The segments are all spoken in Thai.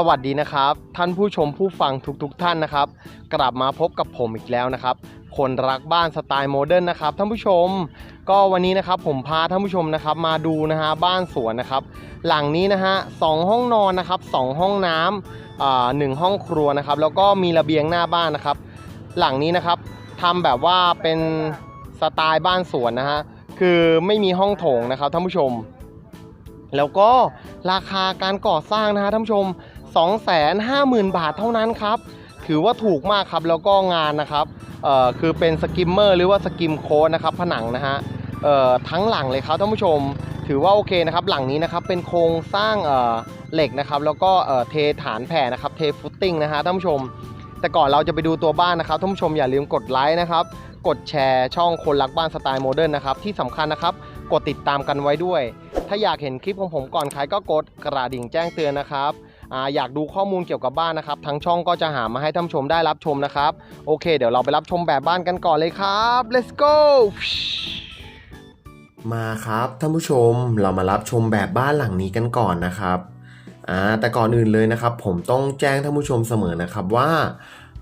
สวัสดีนะครับ ท่านผู้ชมผู้ฟังทุกๆทท่านนะครับ กลับมาพบกับผมอีกแล้วนะครับ คนรักบ้านสไตล์โมเดิร์นนะครับท่านผู้ชม ก็วันนี้นะครับผมพาท่านผู้ชมนะครับมาดูนะฮะบ้านสวนนะครับ หลังนี้นะฮะสองห้องนอนนะครับสองห้องน้ำหนึ่งห้องครัวนะครับ แล้วก็มีระเบียงหน้าบ้านนะครับ หลังนี้นะครับทำแบบว่าเป็นสไตล์บ้านสวนนะฮะคือไม่มีห้องโถงนะครับท่านผู้ชม แล้วก็ราคาการก่อสร้างนะฮะท่านผู้ชม 250,000 บาทเท่านั้นครับ ถือว่าถูกมากครับแล้วก็งานนะครับเอ่อคือเป็นสกิมเมอร์หรือว่าสกิมโค้ดนะครับผนังนะฮะเอ่อทั้งหลังเลยครับท่านผู้ชม ถือว่าโอเคนะครับหลังนี้นะครับเป็นโครงสร้างเอ่อเหล็กนะครับแล้วก็เอ่อเทฐานแผ่นะครับเทฟุตติ้งนะฮะท่านผู้ชม แต่ก่อนเราจะไปดูตัวบ้านนะครับท่านผู้ชมอย่าลืมกดไลค์นะครับกดแชร์ช่องคนรักบ้านสไตล์โมเดิร์นนะครับที่สำคัญนะครับกดติดตามกันไว้ด้วย ถ้าอยากเห็นคลิปของผมก่อนใครก็กดกระดิ่งแจ้งเตือนนะครับ ออยากดูข้อมูลเกี่ยวกับบ้านนะครับทั้งช่องก็จะหามาให้ท่านชมได้รับชมนะครับ โอเค เดี๋ยวเราไปรับชมแบบบ้านกันก่อนเลยครับ let's go มาครับท่านผู้ชมเรามารับชมแบบบ้านหลังนี้กันก่อนนะครับอ่าแต่ก่อนอื่นเลยนะครับ ผมต้องแจ้งท่านผู้ชมเสมอนะครับว่า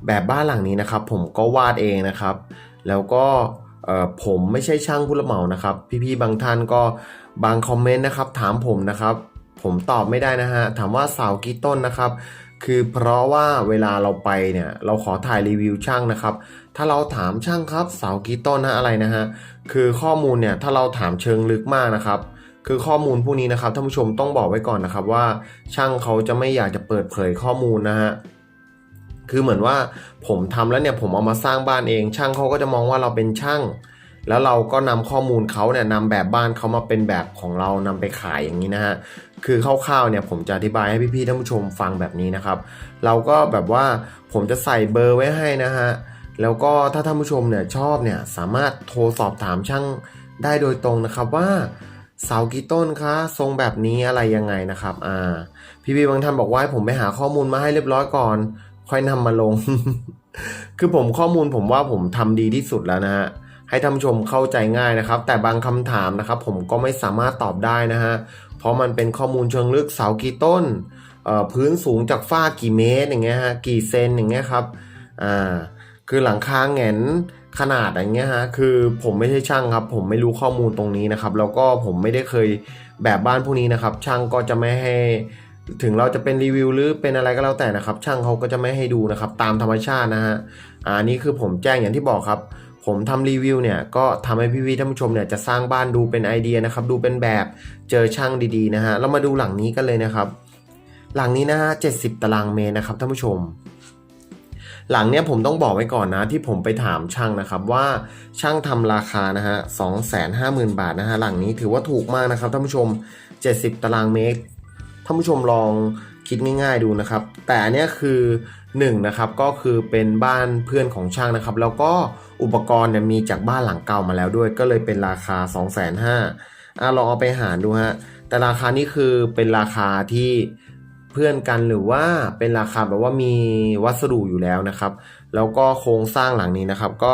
แบบบ้านหลังนี้นะครับ ผมก็วาดเองนะครับ แล้วก็ผมไม่ใช่ช่างผู้รับเหมานะครับ พี่ๆบางท่านก็บางคอมเมนต์นะครับ ถามผมนะครับ ผมตอบไม่ได้นะฮะ ถามว่าเสากี่ต้นนะครับ คือเพราะว่าเวลาเราไปเนี่ยเราขอถ่ายรีวิวช่างนะครับ ถ้าเราถามช่างครับเสากี่ต้นนะอะไรนะฮะ คือข้อมูลเนี่ยถ้าเราถามเชิงลึกมากนะครับคือข้อมูลพวกนี้นะครับท่านผู้ชมต้องบอกไว้ก่อนนะครับว่าช่างเขาจะไม่อยากจะเปิดเผยข้อมูลนะฮะคือเหมือนว่าผมทำแล้วเนี่ยผมเอามาสร้างบ้านเอง ช่างเขาก็จะมองว่าเราเป็นช่าง แล้วเราก็นำข้อมูลเขาเนี่ยนำแบบบ้านเขามาเป็นแบบของเรานำไปขายอย่างนี้นะฮะคือคร่าวๆเนี่ยผมจะอธิบายให้พี่ๆท่านผู้ชมฟังแบบนี้นะครับ เราก็แบบว่าผมจะใส่เบอร์ไว้ให้นะฮะแล้วก็ถ้าท่านผู้ชมเนี่ยชอบเนี่ยสามารถโทรสอบถามช่างได้โดยตรงนะครับว่าเสากี่ต้นคะทรงแบบนี้อะไรยังไงนะครับอ่าพี่พี่บางท่านบอกว่าผมไปหาข้อมูลมาให้เรียบร้อยก่อน ค่อยนำมาลง คือผมข้อมูลผมว่าผมทำดีที่สุดแล้วนะฮะ ให้ท่านผู้ชมเข้าใจง่ายนะครับ แต่บางคำถามนะครับ ผมก็ไม่สามารถตอบได้นะฮะเพราะมันเป็นข้อมูลเชิงลึกเสากี่ต้นพื้นสูงจากฝ้ากี่เมตรอย่างเงี้ยฮะกี่เซนอย่างเงี้ยครับอ่าคือหลังคาแงนขนาดอย่างเงี้ยฮะคือผมไม่ใช่ช่างครับ ผมไม่รู้ข้อมูลตรงนี้นะครับ แล้วก็ผมไม่ได้เคยแบบบ้านพวกนี้นะครับ ช่างก็จะไม่ให้ถึงเราจะเป็นรีวิวหรือเป็นอะไรก็แล้วแต่นะครับ ช่างเขาก็จะไม่ให้ดูนะครับ ตามธรรมชาตินะฮะอ่านี่คือผมแจ้งอย่างที่บอกครับ ผมทำรีวิวเนี่ยก็ทำให้พี่ๆท่านผู้ชมเนี่ยจะสร้างบ้านดูเป็นไอเดียนะครับ ดูเป็นแบบเจอช่างดีๆนะฮะเรามาดูหลังนี้กันเลยนะครับ หลังนี้นะฮะ70ตารางเมตรนะครับท่านผู้ชม หลังเนี้ยผมต้องบอกไว้ก่อนนะ ที่ผมไปถามช่างนะครับ ว่าช่างทำราคานะฮะสองแสนห้าหมื่นบาทนะฮะหลังนี้ถือว่าถูกมากนะครับท่านผู้ชม 70 ตารางเมตรท่านผู้ชมลองคิดง่าย ๆดูนะครับ แต่อันเนี้ยคือ1นะครับก็คือเป็นบ้านเพื่อนของช่างนะครับ แล้วก็อุปกรณ์เนี่ยมีจากบ้านหลังเก่ามาแล้วด้วย ก็เลยเป็นราคา 2 5 0 0 0 0อะลองเอาไปหารดูฮะแต่ราคานี้คือเป็นราคาที่เพื่อนกันหรือว่าเป็นราคาแบบว่ามีวัสดุอยู่แล้วนะครับ แล้วก็โครงสร้างหลังนี้นะครับ ก็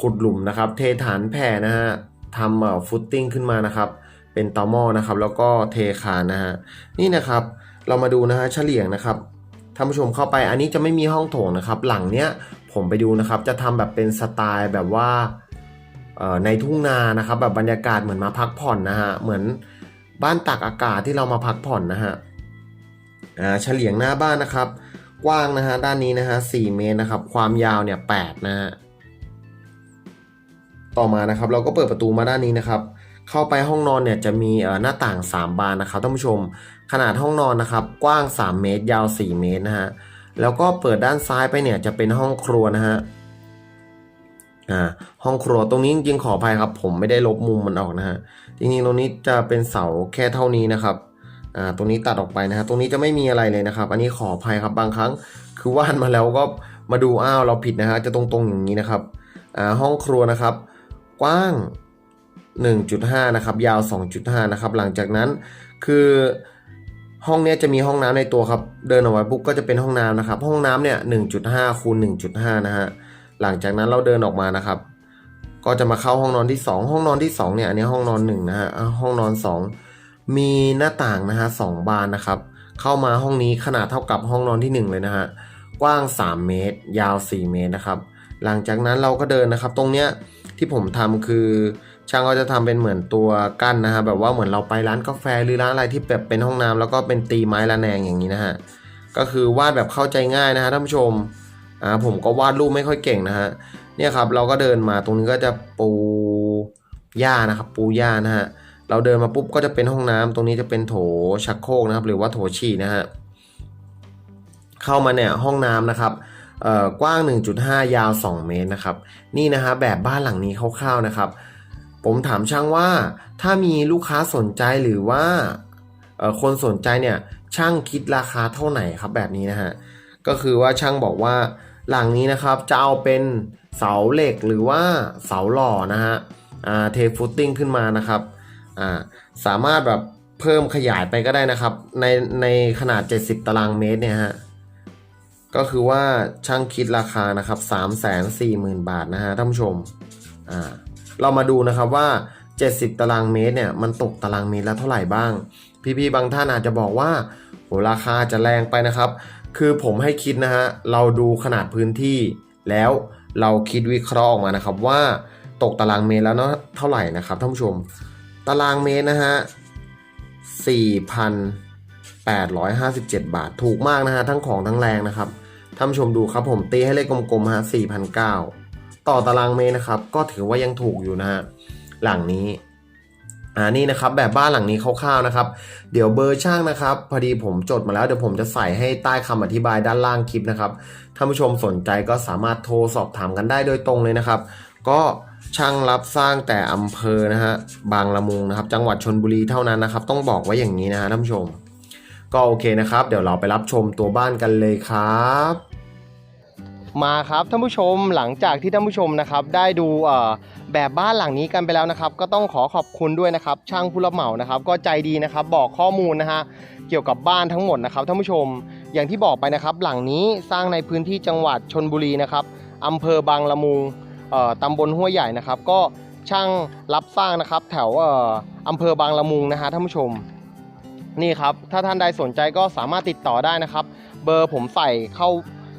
ขุดหลุมนะครับ เทฐานแผ่นะฮะทำเอ่อฟุตติ้งขึ้นมานะครับ เป็นตอม้อนะครับ แล้วก็เทคานนะฮะนี่นะครับเรามาดูนะฮะเฉลี่ยงนะครับ ท่านผู้ชมเข้าไปอันนี้จะไม่มีห้องโถงนะครับ หลังเนี้ยผมไปดูนะครับ จะทำแบบเป็นสไตล์แบบว่าในทุ่งนานะครับ แบบบรรยากาศเหมือนมาพักผ่อนนะฮะเหมือนบ้านตากอากาศที่เรามาพักผ่อนนะฮะอ่าเฉลียงหน้าบ้านนะครับ กว้างนะฮะด้านนี้นะฮะ4เมตรนะครับ ความยาวเนี่ย8นะฮะต่อมานะครับ เราก็เปิดประตูมาด้านนี้นะครับ เข้าไปห้องนอนเนี่ยจะมีหน้าต่าง 3 บานนะครับท่านผู้ชม ขนาดห้องนอนนะครับกว้าง 3 เมตร ยาว 4 เมตรนะฮะแล้วก็เปิดด้านซ้ายไปเนี่ยจะเป็นห้องครัวนะฮะอ่าห้องครัวตรงนี้จริงๆขออภัยครับ ผมไม่ได้ลบมุมมันออกนะฮะจริงๆตรงนี้จะเป็นเสาแค่เท่านี้นะครับอ่าตรงนี้ตัดออกไปนะฮะตรงนี้จะไม่มีอะไรเลยนะครับ อันนี้ขออภัยครับบางครั้งคือวาดมาแล้วก็มาดูอ้าวเราผิดนะฮะจะตรงๆอย่างนี้นะครับอ่าห้องครัวนะครับ กว้าง 1.5 นะครับ ยาว 2.5 นะครับ หลังจากนั้นคือ ห้องเนี้ยจะมีห้องน้ำในตัวครับ เดินออกมาปุ๊บก็จะเป็นห้องน้ำนะครับ ห้องน้ำเนี่ย1.5คูณ1.5 นะฮะ หลังจากนั้นเราเดินออกมานะครับ ก็จะมาเข้าห้องนอนที่ 2 ห้องนอนที่2เนี่ยอันนี้ห้องนอน1นะฮะ ห้องนอน 2 มีหน้าต่างนะฮะสองบานนะครับ เข้ามาห้องนี้ขนาดเท่ากับห้องนอนที่หนึ่งเลยนะฮะ กว้าง 3 เมตร ยาว 4 เมตรนะครับ หลังจากนั้นเราก็เดินนะครับ ตรงเนี้ยที่ผมทำคือ ช่างก็จะทำเป็นเหมือนตัวกั้นนะฮะแบบว่าเหมือนเราไปร้านกาแฟหรือร้านอะไรที่แบบเป็นห้องน้ำแล้วก็เป็นตีไม้ระแนงอย่างนี้นะฮะก็คือวาดแบบเข้าใจง่ายนะฮะท่านผู้ชมอ่าผมก็วาดรูปไม่ค่อยเก่งนะฮะเนี่ยครับเราก็เดินมาตรงนี้ก็จะปูหญ้านะครับ ปูหญ้านะฮะเราเดินมาปุ๊บก็จะเป็นห้องน้ำตรงนี้จะเป็นโถชักโครกนะครับหรือว่าโถฉี่นะฮะเข้ามาเนี่ยห้องน้ำนะครับเอ่อกว้าง 1.5 ยาว 2 เมตรนะครับ นี่นะฮะแบบบ้านหลังนี้คร่าวๆนะครับ ผมถามช่างว่าถ้ามีลูกค้าสนใจหรือว่าคนสนใจเนี่ยช่างคิดราคาเท่าไหร่ครับแบบนี้นะฮะก็คือว่าช่างบอกว่าหลังนี้นะครับจะเอาเป็นเสาเหล็กหรือว่าเสาหล่อนะฮะเทฟุตติ้งขึ้นมานะครับาสามารถแบบเพิ่มขยายไปก็ได้นะครับในในขนาด 70 ตารางเมตรเนี่ยฮะก็คือว่าช่างคิดราคานะครับ340,000 บาทนะฮะท่านผู้ชมอ่า เรามาดูนะครับว่า 70 ตารางเมตรเนี่ยมันตกตารางเมตรละเท่าไหร่บ้าง พี่ๆบางท่านอาจจะบอกว่าโหราคาจะแรงไปนะครับ คือผมให้คิดนะฮะเราดูขนาดพื้นที่ แล้วเราคิดวิเคราะห์ออกมานะครับว่าตกตารางเมตรแล้วเนาะเท่าไหร่นะครับท่านผู้ชม ตารางเมตรนะฮะ4,857 บาทถูกมากนะฮะทั้งของทั้งแรงนะครับท่านผู้ชมดูครับผมตีให้เลขกลมๆฮะ4,900 ต่อตารางเมตรนะครับ ก็ถือว่ายังถูกอยู่นะฮะหลังนี้อ่านี่นะครับแบบบ้านหลังนี้คร่าวๆนะครับ เดี๋ยวเบอร์ช่างนะครับ พอดีผมจดมาแล้วเดี๋ยวผมจะใส่ให้ใต้คำอธิบายด้านล่างคลิปนะครับท่านผู้ชมสนใจก็สามารถโทรสอบถามกันได้โดยตรงเลยนะครับ ก็ช่างรับสร้างแต่อำเภอนะฮะบางละมุงนะครับ จังหวัดชนบุรีเท่านั้นนะครับ ต้องบอกไว้อย่างนี้นะฮะท่านผู้ชม ก็โอเคนะครับ เดี๋ยวเราไปรับชมตัวบ้านกันเลยครับ มาครับท่านผู้ชมหลังจากที่ท่านผู้ชมนะครับได้ดูแบบบ้านหลังนี้กันไปแล้วนะครับ ก็ต้องขอขอบคุณด้วยนะครับ ช่างผู้รับเหมานะครับ ก็ใจดีนะครับบอกข้อมูลนะฮะเกี่ยวกับบ้านทั้งหมดนะครับท่านผู้ชมอย่างที่บอกไปนะครับ หลังนี้สร้างในพื้นที่จังหวัดชนบุรีนะครับอำเภอบางละมุงตำบลห้วยใหญ่นะครับ ก็ช่างรับสร้างนะครับ แถวออำเภอบางละมุงนะฮะท่านผู้ชมนี่ครับถ้าท่านใดสนใจก็สามารถติดต่อได้นะครับ เบอร์ผมใส่เข้า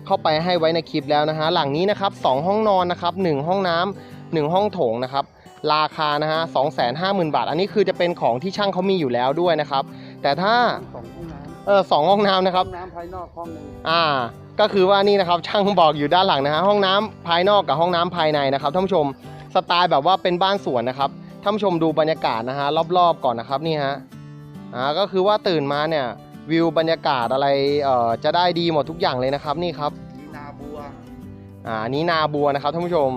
เข้าไปให้ไว้ในคลิปแล้วนะฮะหลังนี้นะครับ2ห้องนอนนะครับ1ห้องน้ำ1ห้องโถงนะครับราคานะฮะสองแสนห้าหมื่นบาท อันนี้คือจะเป็นของที่ช่างเขามีอยู่แล้วด้วยนะครับ แต่ถ้าสองห้องน้เออสองห้องน้ำำนะครับห้องน้ำภายนอกห้องหนึ่งอ่า ก็คือว่านี่นะครับช่างบอกอยู่ด้านหลังนะฮะห้องน้ำภายนอกกับห้องน้ำภายในนะครับท่านผู้ชมสไตล์แบบว่าเป็นบ้านสวนนะครับท่านผู้ชมดูบรรยากาศนะฮะรอบๆก่อนนะครับนี่ฮะอ่าก็คือว่าตื่นมาเนี่ย วิวบรรยากาศอะไรเอ่อจะได้ดีหมดทุกอย่างเลยนะครับนี่ครับมีนาบัวอ่าอันนี้นาบัวนะครับท่านผู้ชม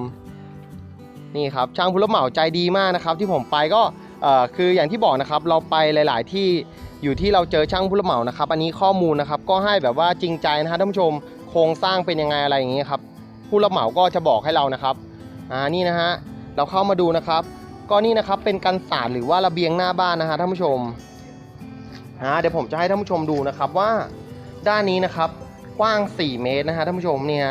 นี่ครับช่างผู้รับเหมาใจดีมากนะครับ ที่ผมไปก็เอ่อคืออย่างที่บอกนะครับ เราไปหลาย ๆ ที่อยู่ที่เราเจอช่างผู้รับเหมานะครับ อันนี้ข้อมูลนะครับก็ให้แบบว่าจริงใจนะฮะท่านผู้ชมโครงสร้างเป็นยังไงอะไรอย่างเงี้ยครับผู้รับเหมาก็จะบอกให้เรานะครับอ่านี่นะฮะเราเข้ามาดูนะครับ ก็นี่นะครับเป็นกันศาสตร์หรือว่าระเบียงหน้าบ้านนะฮะท่านผู้ชม อ่าเดี๋ยวผมจะให้ท่านผู้ชมดูนะครับว่าด้านนี้นะครับกว้าง 4 เมตรนะฮะท่านผู้ชมเนี่ย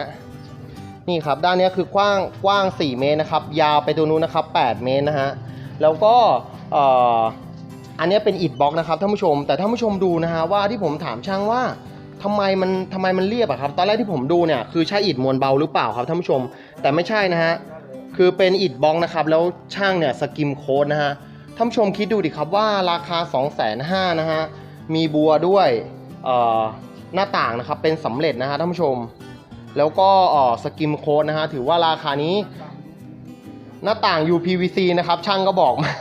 นี่ครับด้านนี้คือกว้างกว้าง 4 เมตรนะครับยาวไปตัวนู้นนะครับ 8 เมตรนะฮะแล้วก็เอ่ออันนี้เป็นอิฐบล็อกนะครับท่านผู้ชม แต่ท่านผู้ชมดูนะฮะว่าที่ผมถามช่างว่าทำไมมันทำไมมันเรียบอะครับ ตอนแรกที่ผมดูเนี่ยคือใช่อิฐมวลเบาหรือเปล่าครับท่านผู้ชม แต่ไม่ใช่นะฮะคือเป็นอิฐบล็อกนะครับแล้วช่างเนี่ยสกิมโค้ดนะฮะ ท่านผู้ชมคิดดูดิครับว่าราคา 2 5 0 0 0นะฮะ มีบัวด้วยเอ่อหน้าต่างนะครับเป็นสำเร็จนะฮะท่านผู้ชม แล้วก็เอ่อสกิมโค้ดนะฮะถือว่าราคานี้หน้าต่าง UPVC นะครับช่างก็บอกมา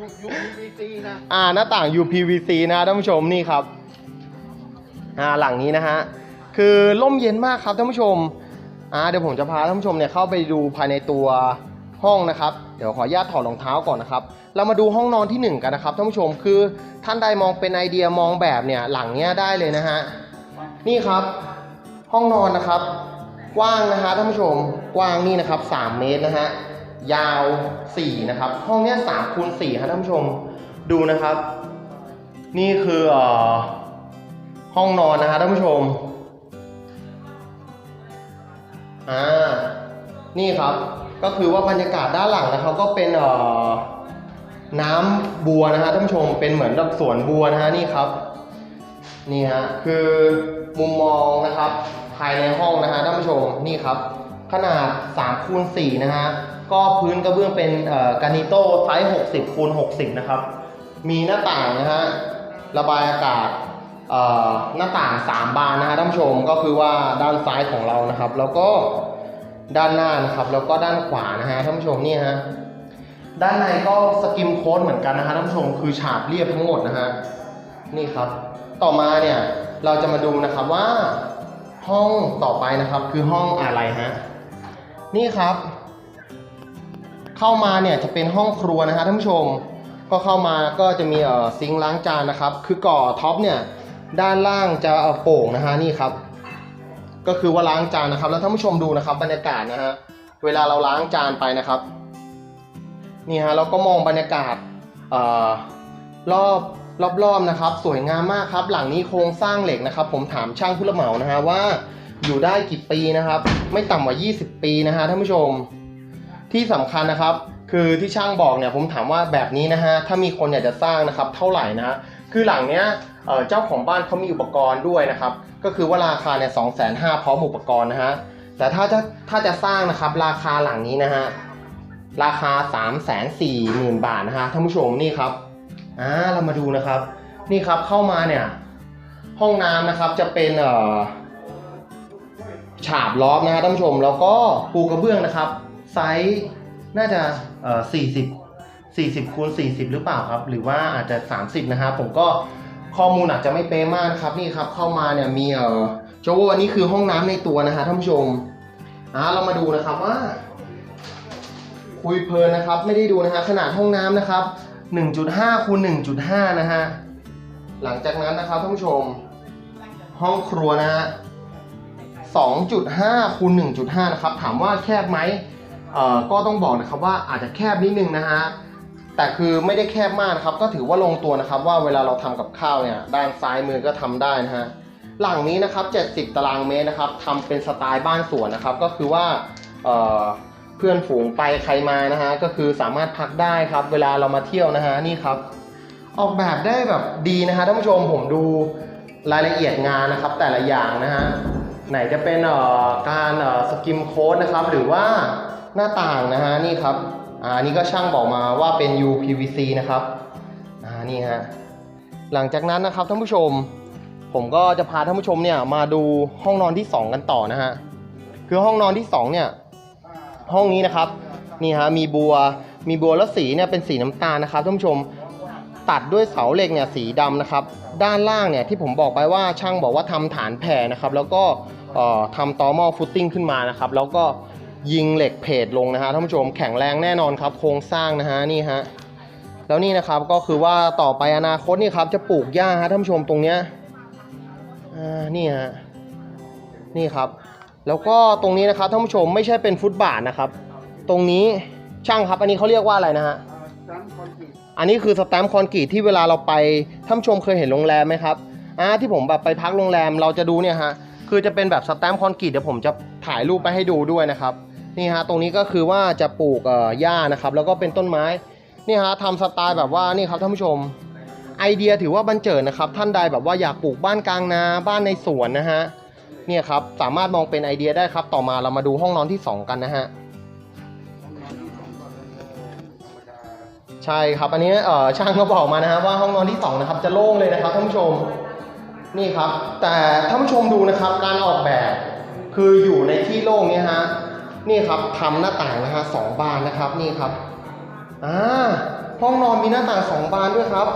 ยูยูพีซีนะอ่าหน้าต่าง UPVC นะฮะท่านผู้ชมนี่ครับอ่าหลังนี้นะฮะคือร่มเย็นมากครับท่านผู้ชมอ่าเดี๋ยวผมจะพาท่านผู้ชมเนี่ยเข้าไปดูภายในตัว ห้องนะครับเดี๋ยวขออนุญาตถอดรองเท้าก่อนนะครับ เรามาดูห้องนอนที่หนึ่งกันนะครับท่านผู้ชมคือท่านใดมองเป็นไอเดียมองแบบเนี่ยหลังเนี้ยได้เลยนะฮะนี่ครับห้องนอนนะครับ กว้างนะฮะท่านผู้ชมกว้างนี่นะครับ 3 เมตรนะฮะยาว 4 นะครับ ห้องเนี้ย3คูณ4ครับท่านผู้ชมดูนะครับ นี่คืออ่อห้องนอนนะฮะท่านผู้ชมอ่านี่ครับ ก็คือว่าบรรยากาศด้านหลังนะครับก็เป็นเอ่อน้ำบัวนะฮะท่านผู้ชมเป็นเหมือนกับสวนบัวนะฮะนี่ครับนี่ฮะคือมุมมองนะครับภายในห้องนะฮะท่านผู้ชมนี่ครับ ขนาด3คูณ4นะฮะก็พื้นกระเบื้องเป็นกานิโต้ไซส์60คูณ60นะครับมีหน้าต่างนะฮะระบายอากาศหน้าต่าง 3 บานนะฮะท่านผู้ชมก็คือว่าด้านซ้ายของเรานะครับ แล้วก็ ด้านหน้านะครับ แล้วก็ด้านขวานะฮะท่านผู้ชมนี่ฮะด้านในก็สกิมโค้ดเหมือนกันนะฮะท่านผู้ชมคือฉาบเรียบทั้งหมดนะฮะนี่ครับ ต่อมาเนี่ยเราจะมาดูนะครับว่าห้องต่อไปนะครับคือห้องอะไรฮะนี่ครับ เข้ามาเนี่ยจะเป็นห้องครัวนะฮะท่านผู้ชมก็เข้ามาก็จะมีเอ่อซิงค์ล้างจานนะครับ คือก่อท็อปเนี่ยด้านล่างจะเอาโป่งนะฮะนี่ครับ ก็คือว่าล้างจานนะครับ แล้วท่านผู้ชมดูนะครับบรรยากาศนะฮะเวลาเราล้างจานไปนะครับนี่ฮะเราก็มองบรรยากาศเอ่อรอบรอบๆนะครับ สวยงามมากครับ หลังนี้โครงสร้างเหล็กนะครับ ผมถามช่างผู้รับเหมานะฮะว่าอยู่ได้กี่ปีนะครับ ไม่ต่ำกว่า 20 ปีนะฮะท่านผู้ชม ที่สำคัญนะครับ คือที่ช่างบอกเนี่ยผมถามว่าแบบนี้นะฮะถ้ามีคนอยากจะสร้างนะครับ เท่าไหร่นะฮะคือหลังเนี้ย เจ้าของบ้านเขามีอุปกรณ์ด้วยนะครับ ก็คือว่าราคาเนี่ยสองแสนห้าพร้อมอุปกรณ์นะฮะ แต่ถ้าจะถ้าจะสร้างนะครับราคาหลังนี้นะฮะ ราคา3ามแสนสี่หมื่นบาทนะฮะท่านผู้ชมนี่ครับ อ่าเรามาดูนะครับ นี่ครับเข้ามาเนี่ย ห้องน้ำนะครับจะเป็นเอ่อฉาบล้อมนะฮะท่านผู้ชม แล้วก็ปูกระเบื้องนะครับ ไซส์น่าจะเอ่อ40 40คูณ40 หรือเปล่าครับ หรือว่าอาจจะ 30 นะฮะผมก็ ข้อมูลอาจจะไม่เป๊ะมากนะครับนี่ครับเข้ามาเนี่ยมีเอ่อโจว่าอันนี้คือห้องน้ำในตัวนะฮะท่านผู้ชมอ่าเรามาดูนะครับว่า คุยเพลินนะครับ ไม่ได้ดูนะฮะขนาดห้องน้ำนะครับ 1.5คูณ1.5 นะฮะหลังจากนั้นนะครับท่านผู้ชม ห้องครัวนะฮะ2.5คูณ1.5 นะครับ ถามว่าแคบไหมเอ่อก็ต้องบอกนะครับว่าอาจจะแคบนิดนึงนะฮะ แต่คือไม่ได้แคบมากนะครับ ก็ถือว่าลงตัวนะครับว่าเวลาเราทำกับข้าวเนี่ยด้านซ้ายมือก็ทำได้นะฮะหลังนี้นะครับ 70 ตารางเมตรนะครับทำเป็นสไตล์บ้านสวนนะครับ ก็คือว่าเเพื่อนฝูงไปใครมานะฮะก็คือสามารถพักได้ครับ เวลาเรามาเที่ยวนะฮะนี่ครับ ออกแบบได้แบบดีนะฮะท่านผู้ชมผมดูรายละเอียดงานนะครับ แต่ละอย่างนะฮะไหนจะเป็นการสกิมโค้ดนะครับ หรือว่าหน้าต่างนะฮะนี่ครับ อ่านี่ก็ช่างบอกมาว่าเป็น UPVC นะครับอ่านี่ฮะหลังจากนั้นนะครับท่านผู้ชม ผมก็จะพาท่านผู้ชมเนี่ยมาดูห้องนอนที่ 2 กันต่อนะฮะคือห้องนอนที่2เนี่ยห้องนี้นะครับนี่ฮะมีบัวมีบัวแล้วสีเนี่ยเป็นสีน้ำตาลนะครับท่านผู้ชมตัดด้วยเสาเหล็กเนี่ยสีดำนะครับ ด้านล่างเนี่ยที่ผมบอกไปว่าช่างบอกว่าทำฐานแผ่นะครับ แล้วก็เอ่อทำตอมอฟุตติ้งขึ้นมานะครับ แล้วก็ ยิงเหล็กเพจลงนะฮะท่านผู้ชมแข็งแรงแน่นอนครับโครงสร้างนะฮะนี่ฮะแล้วนี่นะครับก็คือว่าต่อไปอนาคตนี่ครับจะปลูกหญ้าฮะท่านผู้ชมตรงเนี้ยอ่านี่ฮะนี่ครับ แล้วก็ตรงนี้นะครับท่านผู้ชมไม่ใช่เป็นฟุตบาทนะครับ ตรงนี้ช่างครับอันนี้เขาเรียกว่าอะไรนะฮะอันนี้คือสแตมป์คอนกรีตที่เวลาเราไปท่านผู้ชมเคยเห็นโรงแรมไหมครับอ่าที่ผมแบบไปพักโรงแรมเราจะดูเนี่ยฮะคือจะเป็นแบบสแตมป์คอนกรีตเดี๋ยวผมจะถ่ายรูปไปให้ดูด้วยนะครับ นี่ฮะตรงนี้ก็คือว่าจะปลูกเอ่อหญ้านะครับ แล้วก็เป็นต้นไม้นี่ฮะทำสไตล์แบบว่านี่ครับท่านผู้ชมไอเดียถือว่าบันเจิดนะครับ ท่านใดแบบว่าอยากปลูกบ้านกลางนาบ้านในสวนนะฮะเนี่ยครับสามารถมองเป็นไอเดียได้ครับ ต่อมาเรามาดูห้องนอนที่สองกันนะฮะใช่ครับอันนี้เออช่างก็บอกมานะครับว่าห้องนอนที่สองนะครับจะโล่งเลยนะครับท่านผู้ชมนี่ครับ แต่ท่านผู้ชมดูนะครับการออกแบบคืออยู่ในที่โล่งเนี่ยฮะ นี่ครับทำหน้าต่างนะฮะสองบานนะครับนี่ครับอ่าห้องนอนมีหน้าต่างสองบานด้วยครับ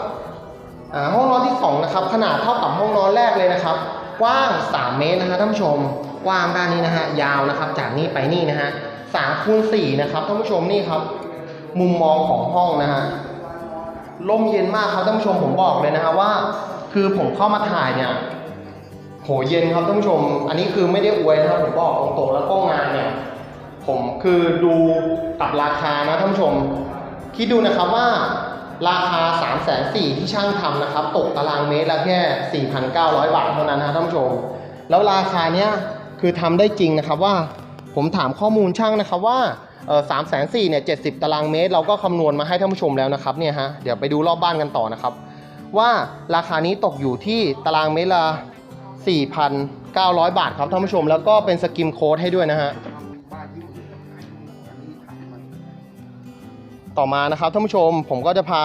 อ่าห้องนอนที่สองนะครับขนาดเท่ากับห้องนอนแรกเลยนะครับกว้าง 3 เมตรนะฮะท่านผู้ชมกว้างด้านนี้นะฮะยาวนะครับ จากนี่ไปนี่นะฮะสามคูณสี่นะครับท่านผู้ชมนี่ครับ มุมมองของห้องนะฮะร่มเย็นมากครับท่านผู้ชมผมบอกเลยนะฮะว่า คือผมเข้ามาถ่ายเนี่ยโหเย็นครับท่านผู้ชม อันนี้คือไม่ได้อวยนะครับผมบอกตรงๆแล้วก็งานเนี่ย ผมคือดูกับราคานะท่านผู้ชม คิดดูนะครับว่าราคา 3 4 0 0 0ที่ช่างทำนะครับ ตกตารางเมตรละแค่ 4,900 บาทเท่านั้นนะท่านผู้ชม แล้วราคาเนี้ยคือทำได้จริงนะครับว่า ผมถามข้อมูลช่างนะครับว่าสามแสนสี่เนี่ยเจ็ดสิบตารางเมตร เราก็คำนวณมาให้ท่านผู้ชมแล้วนะครับเนี่ยฮะเดี๋ยวไปดูรอบบ้านกันต่อนะครับ ว่าราคานี้ตกอยู่ที่ตารางเมตรละ4,900 บาทครับท่านผู้ชม แล้วก็เป็นสกิมโค้ดให้ด้วยนะฮะ ต่อมานะครับท่านผู้ชมผมก็จะพา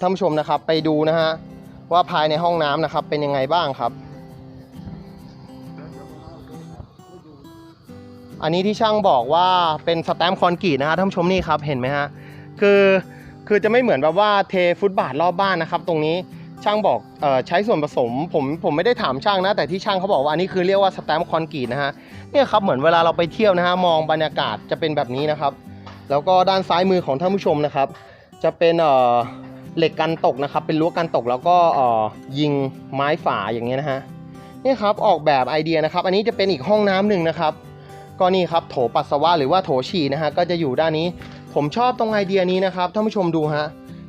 ท่านผู้ชมนะครับไปดูนะฮะว่าภายในห้องน้ำนะครับเป็นยังไงบ้างครับ อันนี้ที่ช่างบอกว่าเป็นสแตมป์คอนกรีตนะฮะท่านผู้ชมนี่ครับเห็นไหมฮะคือคือจะไม่เหมือนแบบว่าเทฟุตบาทรอบบ้านนะครับ ตรงนี้ช่างบอกออใช้ส่วนผสมผมผมไม่ได้ถามช่างนะ แต่ที่ช่างเขาบอกว่าอันนี้คือเรียกว่าสแตมป์คอนกรีตนะฮะเนี่ยครับเหมือนเวลาเราไปเที่ยวนะฮะมองบรรยากาศจะเป็นแบบนี้นะครับ แล้วก็ด้านซ้ายมือของท่านผู้ชมนะครับ จะเป็นเหล็กกันตกนะครับ เป็นรั้วกันตกแล้วก็ยิงไม้ฝาอย่างเงี้ยนะฮะนี่ครับออกแบบไอเดียนะครับ อันนี้จะเป็นอีกห้องน้ำหนึ่งนะครับ ก็นี่ครับโถปัสสาวะหรือว่าโถฉี่นะฮะก็จะอยู่ด้านนี้ ผมชอบตรงไอเดียนี้นะครับท่านผู้ชมดูฮะ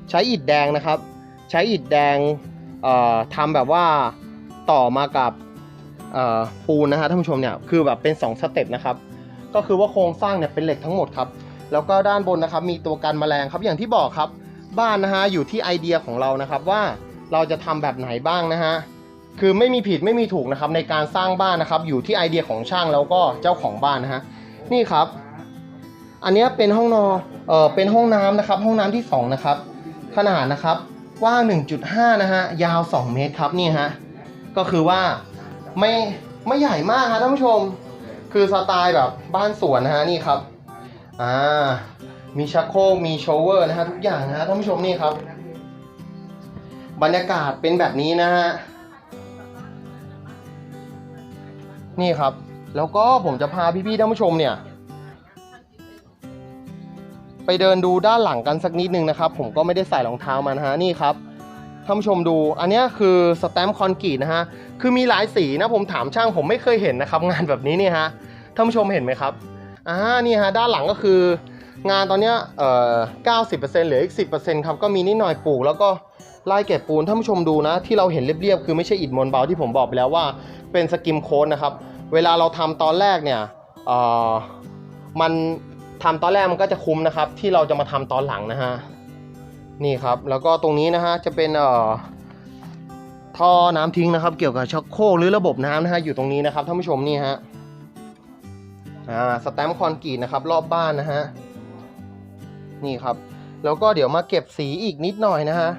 ใช้อิฐแดงนะครับ ใช้อิฐแดงทำแบบว่าต่อมากับปูนนะฮะท่านผู้ชมเนี่ยคือแบบเป็น 2 สเต็ปนะครับ ก็คือว่าโครงสร้างเนี่ยเป็นเหล็กทั้งหมดครับ แล้วก็ด้านบนนะครับมีตัวกันแมลงครับอย่างที่บอกครับ บ้านนะฮะอยู่ที่ไอเดียของเรานะครับว่าเราจะทำแบบไหนบ้างนะฮะคือไม่มีผิดไม่มีถูกนะครับในการสร้างบ้านนะครับอยู่ที่ไอเดียของช่างแล้วก็เจ้าของบ้านนะฮะนี่ครับ อันนี้เป็นห้องนอนเออเป็นห้องน้ำนะครับห้องน้ำที่สองนะครับขนาดนะครับกว้าง 1.5 นะฮะยาว 2 เมตรครับนี่ฮะก็คือว่าไม่ไม่ใหญ่มากครับท่านผู้ชม คือสไตล์แบบบ้านสวนนะฮะนี่ครับ อ่า มีชักโครกมีโชเวอร์นะฮะทุกอย่างนะฮะท่านผู้ชมนี่ครับ บรรยากาศเป็นแบบนี้นะฮะ นี่ครับ แล้วก็ผมจะพาพี่ๆท่านผู้ชมเนี่ย ไปเดินดูด้านหลังกันสักนิดนึงนะครับ ผมก็ไม่ได้ใส่รองเท้ามานะฮะนี่ครับท่านผู้ชมดู อันนี้คือสแตมป์คอนกรีตนะฮะ คือมีหลายสีนะผมถามช่างผมไม่เคยเห็นนะครับ งานแบบนี้เนี่ยฮะ ท่านผู้ชมเห็นไหมครับ อ่านี่ฮะด้านหลังก็คืองานตอนเนี้ยเอ่อ90%เหลืออีก10%ครับก็มีนิดหน่อยปลูกแล้วก็ไล่เก็บปูนท่านผู้ชมดูนะ ที่เราเห็นเรียบๆคือไม่ใช่อิฐมวลเบาที่ผมบอกไปแล้วว่าเป็นสกิมโค้ดนะครับ เวลาเราทำตอนแรกเนี่ยเอ่อมันทำตอนแรกมันก็จะคุ้มนะครับ ที่เราจะมาทำตอนหลังนะฮะนี่ครับแล้วก็ตรงนี้นะฮะจะเป็นเอ่อท่อน้ำทิ้งนะครับ เกี่ยวกับชักโครกหรือระบบน้ำนะฮะอยู่ตรงนี้นะครับท่านผู้ชมนี่ฮะ อ่าสแตมป์คอนกรีตนะครับรอบบ้านนะฮะนี่ครับ แล้วก็เดี๋ยวมาเก็บสีอีกนิดหน่อยนะฮะ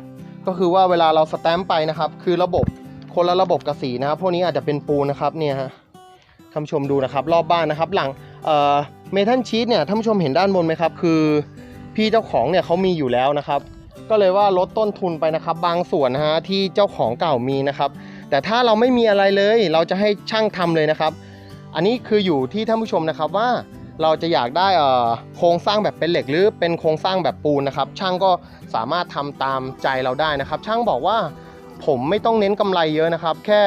ก็คือว่าเวลาเราสแตมป์ไปนะครับ คือระบบคนละระบบกับสีนะครับพวกนี้อาจจะเป็นปูนนะครับเนี่ยฮะท่านชมดูนะครับ รอบบ้านนะครับ หลังเอ่อเมทัลชีตเนี่ยท่านชมเห็นด้านบนไหมครับ คือพี่เจ้าของเนี่ยเขามีอยู่แล้วนะครับ ก็เลยว่าลดต้นทุนไปนะครับ บางส่วนนะฮะที่เจ้าของเก่ามีนะครับ แต่ถ้าเราไม่มีอะไรเลย เราจะให้ช่างทำเลยนะครับ อันนี้คืออยู่ที่ท่านผู้ชมนะครับว่าเราจะอยากได้โครงสร้างแบบเป็นเหล็กหรือเป็นโครงสร้างแบบปูนนะครับ ช่างก็สามารถทำตามใจเราได้นะครับ ช่างบอกว่าผมไม่ต้องเน้นกำไรเยอะนะครับ แค่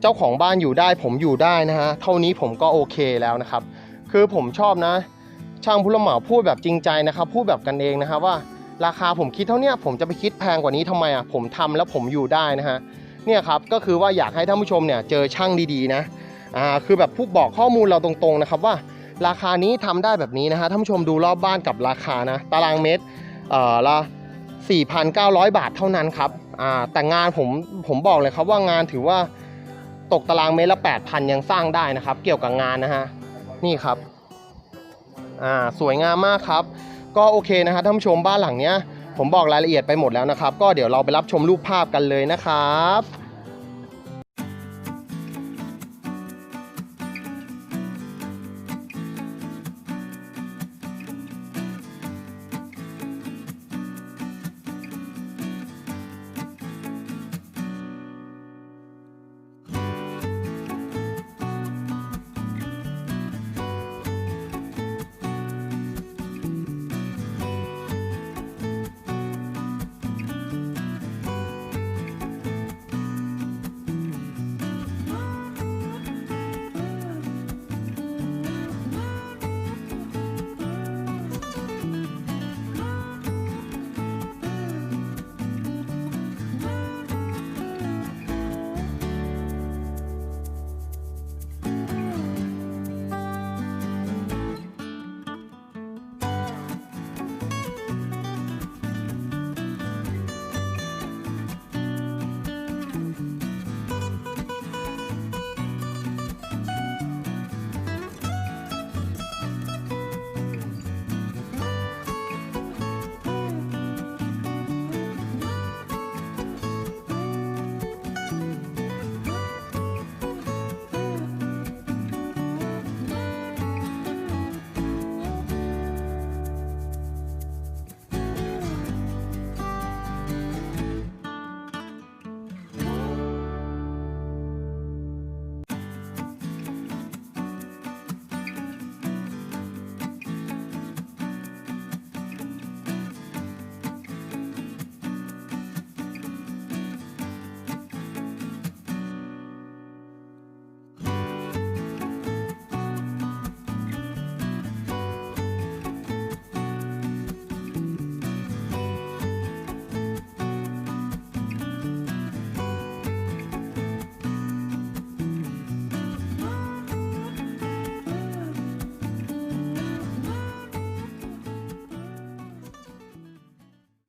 เจ้าของบ้านอยู่ได้ ผมอยู่ได้นะฮะเท่านี้ผมก็โอเคแล้วนะครับ คือผมชอบนะ ช่างผู้รับเหมาพูดแบบจริงใจนะครับ พูดแบบกันเองนะครับว่าราคาผมคิดเท่านี้ผมจะไปคิดแพงกว่านี้ทำไมอะผมทำแล้วผมอยู่ได้นะฮะ เนี่ยครับก็คือว่าอยากให้ท่านผู้ชมเนี่ยเจอช่างดีๆนะอ่าคือแบบพูดบอกข้อมูลเราตรงๆนะครับว่า ราคานี้ทำได้แบบนี้นะฮะท่านผู้ชมดูรอบบ้านกับราคานะตารางเมตรเอ่อละ4,900 บาทเท่านั้นครับอ่าแต่งานผมผมบอกเลยครับว่างานถือว่าตกตารางเมตรละ 8,000 ยังสร้างได้นะครับ เกี่ยวกับงานนะฮะนี่ครับอ่าสวยงามมากครับ ก็โอเคนะฮะท่านผู้ชมบ้านหลังเนี้ย ผมบอกรายละเอียดไปหมดแล้วนะครับ ก็เดี๋ยวเราไปรับชมรูปภาพกันเลยนะครับ